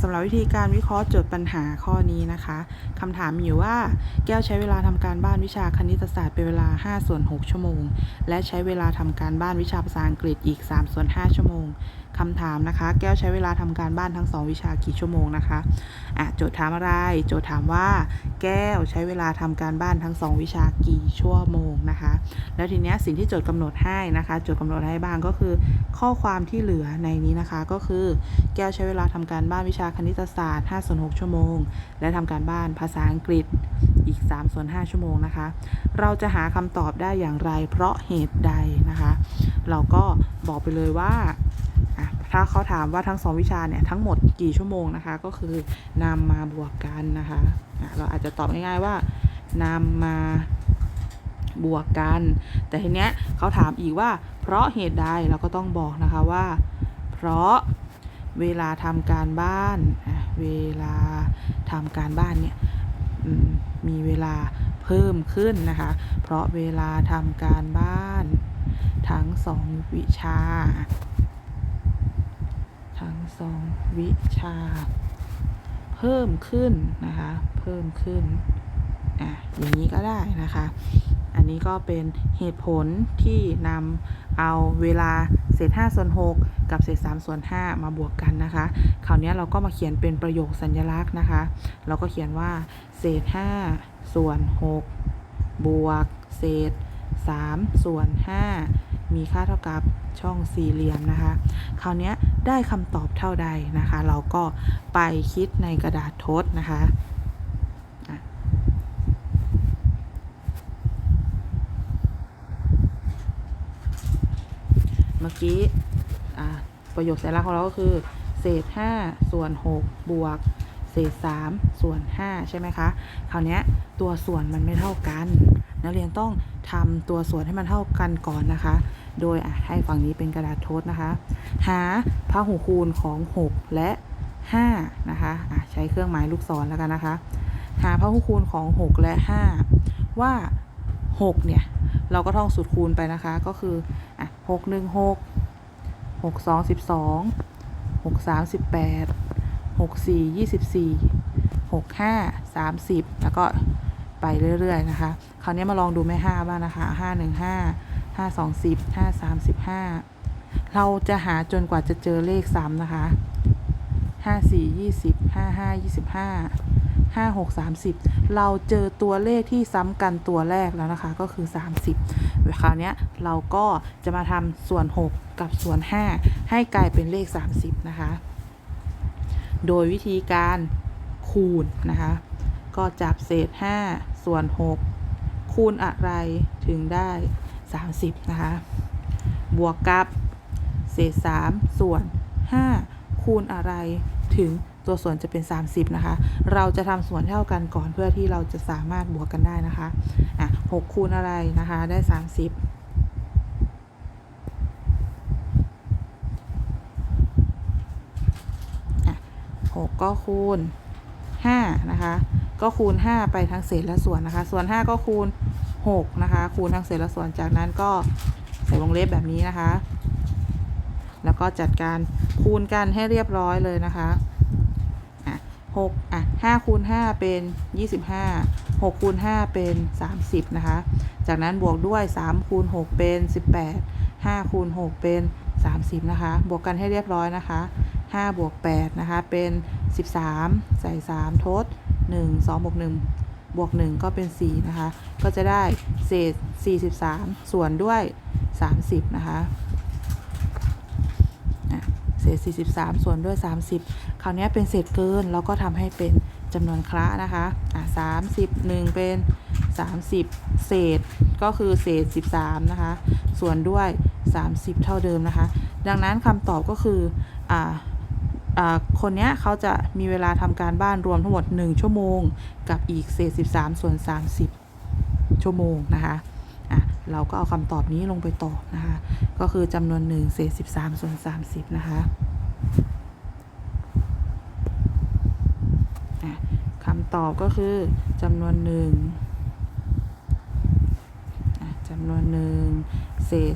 สำหรับวิธีการวิเคราะห์โจทย์ปัญหาข้อนี้นะคะคำถามอยู่ว่าแก้วใช้เวลาทำการบ้านวิชาคณิตศาสตร์เป็นเวลา5ส่วน6ชั่วโมง และใช้เวลาทำการบ้านวิชาภาษาอังกฤษอีก3ส่วน5ชั่วโมงคำถามนะคะ แก้วใช้เวลาทำการบ้านทั้ง 2 วิชากี่ชั่วโมงนะคะอะโจทย์ถามอะไร โจทย์ถามว่า แก้วใช้เวลาทำการบ้านทั้ง 2 วิชากี่ชั่วโมงนะคะ แล้วทีเนี้ยสิ่งที่โจทย์กำหนดให้นะคะ โจทย์กำหนดให้บ้างก็คือ ข้อความที่เหลือในนี้นะคะ ก็คือ แก้วใช้เวลาทำการบ้านวิชาคณิตศาสตร์5ส่วน6ชั่วโมง และทำการบ้านภาษาอังกฤษอีก3ส่วน5ชั่วโมงนะคะ เราจะหาคำตอบได้อย่างไร เพราะเหตุใดนะคะ เราก็บอกไปเลยว่าถ้าเขาถามว่าทั้งสองวิชาเนี่ยทั้งหมดกี่ชั่วโมงนะคะ ก็คือนำมาบวกกันนะคะเราอาจจะตอบง่ายๆว่านำมาบวกกัน แต่ทีเนี้ยเขาถามอีกว่า เพราะเหตุใดเราก็ต้องบอกนะคะว่า เพราะ เวลาทำการบ้าน เวลาทำการบ้านเนี่ยมมีเวลาเพิ่มขึ้นนะคะ เพราะเวลาทำการบ้าน ทั้งสองวิชา ทั้งสองวิชา เพิ่มขึ้นนะคะ เพิ่มขึ้นอะอย่างนี้ก็ได้นะคะ อันนี้ก็เป็นเหตุผลที่นำเอาเวลา เศษ5ส่วน6กับเศษ3ส่วน5มาบวกกันนะคะ คราวนี้เราก็มาเขียนเป็นประโยคสัญลักษณ์นะคะ เราก็เขียนว่า เศษ5ส่วน6บวก เศษ3ส่วน5มีค่าเท่ากับช่องสี่เหลี่ยมนะคะ คราวนี้ได้คำตอบเท่าใดนะคะ เราก็ไปคิดในกระดาษทดนะคะอะ อกี้ประโยคสัญลักษณ์ของเราก็คือ เศษ 5 ส่วน 6 บวก เศษ 3 ส่วน 5 ใช่ไหมคะ คราวนี้ตัวส่วนมันไม่เท่ากัน นักเรียนต้องทำตัวส่วนให้มันเท่ากันก่อนนะคะ โดยให้ฝั่งนี้เป็นกระดาษโทษนะคะ หาพหุคูณของ 6 และ 5 นะคะะใช้เครื่องหมายลูกศรแล้วกันนะคะ หาพหุคูณของ 6 และ 5 ว่า 6 เนี่ย เราก็ท่องสูตรคูณไปนะคะ ก็คืออะ หกหนึ่งหกหกสองสิบสองหกสามสิบแปดหกสี่ยี่สิบสี่หกห้าสามสิบแล้วก็ไปเรื่อยๆนะคะ คราวนี้มาลองดูแม่ห้าบ้างนะคะห้าหนึ่งห้าห้าสองสิบห้าสามสิบห้าเราจะหาจนกว่าจะเจอเลขซ้ำนะคะห้าสี่ยี่สิบห้าห้ายี่สิบห้า ห้าหกสามสิบเราเจอตัวเลขที่ซ้ำกันตัวแรกแล้วนะคะก็คือ 30คราวเนี้ยเราก็จะมาทำส่วน 6 กับส่วน 5 ให้กลายเป็นเลข 30 นะคะ โดยวิธีการคูณนะคะ ก็จับเศษ 5 ส่วน 6 คูณอะไรถึงได้ 30 นะคะ บวกกับเศษ 3 ส่วน 5 คูณอะไรถึง ตัวส่วนจะเป็น 30 นะคะ เราจะทำส่วนเท่ากันก่อนเพื่อที่เราจะสามารถบวกกันได้นะคะอะ6คูณอะไรนะคะ ได้ 30อะ6ก็คูณ5นะคะ ก็คูณ 5 ไปทั้งเศษและส่วนนะคะ ส่วน 5 ก็คูณ6นะคะ คูณทั้งเศษและส่วนจากนั้นก็ใส่วงเล็บแบบนี้นะคะ แล้วก็จัดการคูณกันให้เรียบร้อยเลยนะคะ อะหกอะห้าคูณห้าเป็นยี่สิบห้าหกคูณห้าเป็นสามสิบนะคะ จากนั้นบวกด้วยสามคูณหกเป็นสิบแปดห้าคูณหกเป็นสามสิบนะคะ บวกกันให้เรียบร้อยนะคะห้าบวกแปดนะคะ เป็นสิบสามใส่สามทดหนึ่งสองบวกหนึ่งบวกหนึ่งก็เป็นสี่นะคะ ก็จะได้เศษสี่สิบสามส่วนด้วยสามสิบนะคะ เศษ 43 ส่วนด้วย 30 คราวนี้เป็นเศษเกินเราก็ทำให้เป็นจำนวนคละนะคะอะ30 1 เป็น 30 เศษก็คือเศษ 13 นะคะ ส่วนด้วย 30 เท่าเดิมนะคะ ดังนั้นคำตอบก็คืออ่าคนนี้เขาจะมีเวลาทำการบ้านรวมทั้งหมด 1 ชั่วโมง กับอีกเศษ 13 ส่วน 30 ชั่วโมงนะคะ เราก็เอาคำตอบนี้ลงไปตอบนะคะ ก็คือจำนวน1เศษ13ส่วน30 นะคะคำตอบก็คือจำนวน1อะจำนวน1เศษ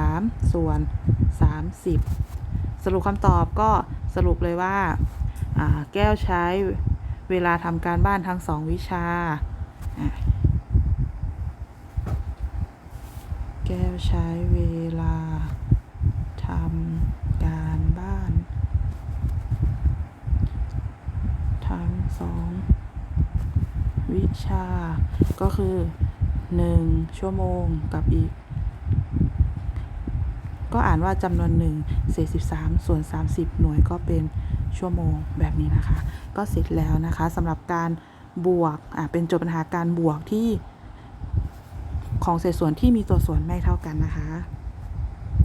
13ส่วน30 สรุปคำตอบก็สรุปเลยว่าแก้วใช้เวลาทำการบ้านทั้งสองวิชาอะ แก้วใช้เวลาทำการบ้าน ทั้งสองวิชา ก็คือหนึ่งชั่วโมงกับอีก ก็อ่านว่าจำนวนหนึ่งเศษสิบสามส่วนสามสิบหน่วยก็เป็นชั่วโมงแบบนี้นะคะ ก็เสร็จแล้วนะคะสำหรับการบวก อะเป็นโจทย์ปัญหาการบวกที่ ของเศษส่วนที่มีตัวส่วนไม่เท่ากันนะคะ